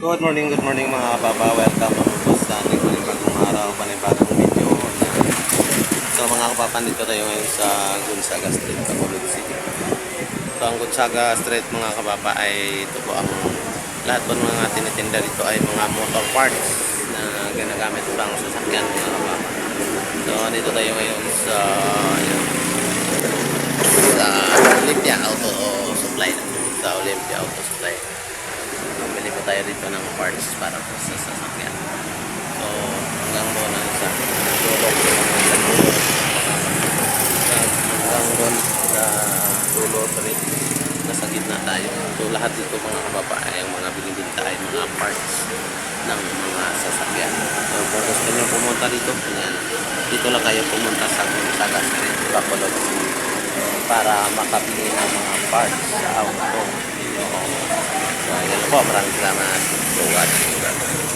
Good morning, good morning mga baba. Welcome po sa ating panibagong araw, panibagong video. So mga kapapa, dito tayo ngayon sa Gonzaga Street, Bacolod City. So ang Gonzaga Street mga kababa ay ito po ang lahat po ng mga tinitinda dito ay mga motor parts na ginagamit pang sasakyan mga kababa. So dito tayo ngayon sa yun, sa Olympia Auto Supply sa Olympia Auto Supply tayo dito ng parts para po sa sasakyan. So, hanggang doon ang isa. Dulo. Sa dulo. Hanggang doon sa dulo. Sorry. Nasa gitna tayo. So, lahat dito mga kababae, ang mga binibinta ay mga parts ng mga sasakyan. So, kung gusto nyo pumunta dito, yan. Dito lang kayo pumunta sa Gonzaga Street, Bacolod para makabili ng mga parts sa auto. So, po. Maraming salamat for watching.